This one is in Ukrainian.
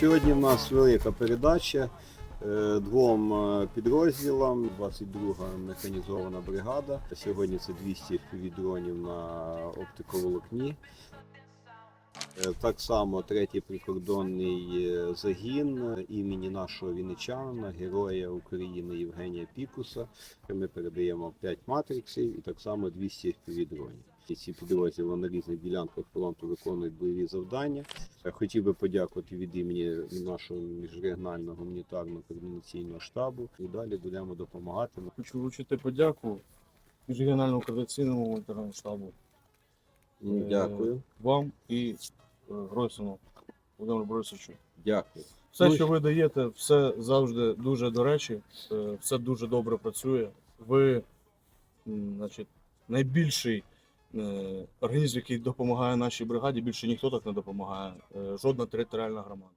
Сьогодні в нас велика передача е, двом е, підрозділам. 22-га механізована бригада. Сьогодні це 200 дронів на оптиковолокні. Е, Так само третій прикордонний е, загін е, імені нашого вінничанина, героя України Євгенія Пікуса. Ми передаємо 5 матриксів і так само 200 дронів. І Ці підрозділи на різних ділянках фронту виконують бойові завдання. Хотів би подякувати від імені нашого міжрегіонального гуманітарного координаційного штабу. І далі будемо допомагати. Хочу вручити подяку міжрегіональному координаційному гуманітарному штабу. Е, Дякую, Вам і е, Гройсону Володимиру Борисовичу. дякую. Все, Ну, що ви даєте, все завжди дуже до речі, е, все дуже добре працює. Ви, значить, найбільший е, організм, який допомагає нашій бригаді, більше ніхто так не допомагає. Е, Жодна територіальна громада.